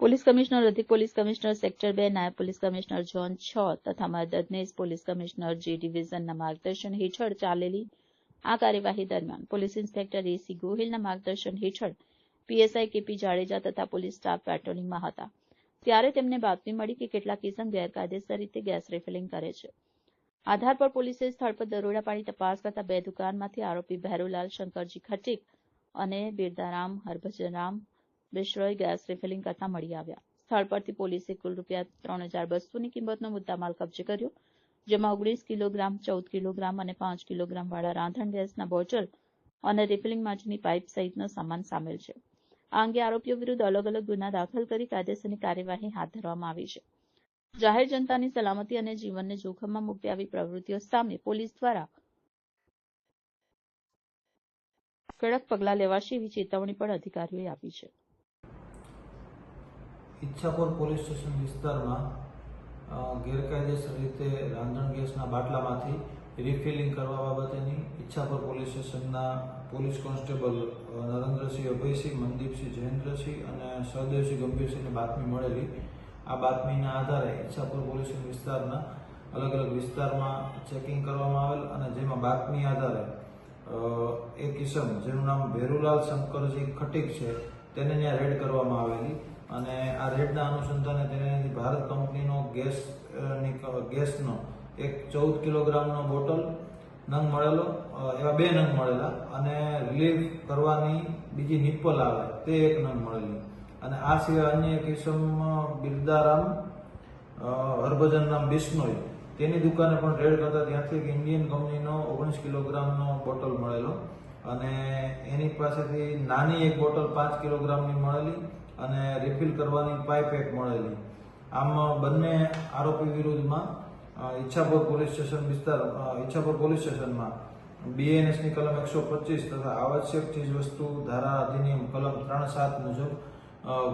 Police commissioner, અધિક police commissioner, sector બે, નાયબ પોલીસ કમિશનર ઝોન છ તથા મદદનીશ પોલીસ કમિશનર જે ડિવિઝનના માર્ગદર્શન હેઠળ ચાલેલી આ કાર્યવાહી દરમિયાન પોલીસ ઇન્સ્પેક્ટર એસી ગોહિલના માર્ગદર્શન હેઠળ પીએસઆઈ કેપી જાડેજા તથા પોલીસ સ્ટાફ પેટ્રોલિંગમાં હતા. ત્યારે તેમને બાતમી મળી કે કેટલાક કિસમ ગેરકાયદેસર રીતે ગેસ રિફિલિંગ કરે છે. આધાર પર પોલીસે સ્થળ પર દરોડા પાડી તપાસ કરતા બે દુકાનમાંથી આરોપી ભૈરુલાલ શંકરજી ખટીક અને બિરદારામ હરભજનરામ બિશ્રોઈ ગેસ રિફિલિંગ કરતા મળી આવ્યા. સ્થળ પરથી પોલીસે કુલ રૂપિયા ત્રણ હજાર બસોની કિંમતનો મુદ્દામાલ કબજે કર્યો, જેમાં ઓગણીસ કિલોગ્રામ, ચૌદ કિલોગ્રામ અને પાંચ કિલોગ્રામ વાળા રાંધણ ગેસના બોટલ અને રિફિલિંગ માટેની પાઇપ સહિતનો સામાન સામેલ છે. આ અંગે આરોપીઓ વિરુદ્ધ અલગ અલગ ગુના દાખલ કરી કાયદેસરની કાર્યવાહી હાથ ધરવામાં આવી છે. જાહેર જનતાની સલામતી અને જીવનને જોખમમાં મૂકતી આવી પ્રવૃત્તિઓ સામે પોલીસ દ્વારા કડક પગલાં લેવાશે એવી ચેતવણી પણ અધિકારીઓએ આપી છે. ઈચ્છાપુર પોલીસ સ્ટેશન વિસ્તારમાં ગેરકાયદેસર રીતે રાંધણ ગેસના બાટલામાંથી રિફિલિંગ કરવા બાબતેની ઈચ્છાપુર પોલીસ સ્ટેશનના પોલીસ કોન્સ્ટેબલ નરેન્દ્રસિંહ અભયસિંહ, મનદીપસિંહ જયેન્દ્રસિંહ અને સહદેવસિંહ ગંભીરસિંહને બાતમી મળેલી. આ બાતમીના આધારે ઈચ્છાપુર પોલીસ વિસ્તારના અલગ અલગ વિસ્તારમાં ચેકિંગ કરવામાં આવેલ અને જેમાં બાતમી આધારે એક ઇસમ જેનું નામ ભેરુલાલ શંકરજી ખટીક છે, તેને ત્યાં રેડ કરવામાં આવેલી. અને આ રેડના અનુસંધાને તેને ભારત કંપનીનો ગેસ અ, ની ક- ગેસનો એક ચૌદ કિલોગ્રામનો બોટલ નંગ મળેલો એવા બે નંગ મળેલા અને રિલીફ કરવાની બીજી નિપ્પલ આવે તે એક નંગ મળેલી. અને આ સિવાય અન્ય એક ઇસમ બિરદારામ હરભજન નામ બિશ્નોઈ તેની દુકાને પણ રેડ કરતા ત્યાંથી એક ઇન્ડિયન કંપનીનો ઓગણીસ કિલોગ્રામનો બોટલ મળેલો. અને એની પાસેથી નાની એક બોટલ પાંચ કિલોગ્રામની મળેલી અને રિફિલ કરવાની પાઇપ એક મળેલી. આમ બંને આરોપી વિરુદ્ધમાં ઈચ્છાપુર પોલીસ સ્ટેશન વિસ્તાર ઈચ્છાપુર પોલીસ સ્ટેશનમાં બીએનએસની કલમ એકસો પચીસ તથા આવશ્યક ચીજ વસ્તુ ધારા અધિનિયમ કલમ ત્રણ સાત મુજબ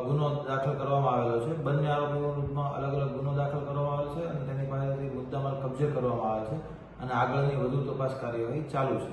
ગુનો દાખલ કરવામાં આવેલો છે. બંને આરોપીઓ વિરુદ્ધમાં અલગ અલગ ગુનો દાખલ કરવામાં આવેલો છે અને તેની પાસેથી મુદ્દામાલ કબજે કરવામાં આવે છે અને આગળની વધુ તપાસ કાર્યવાહી ચાલુ છે.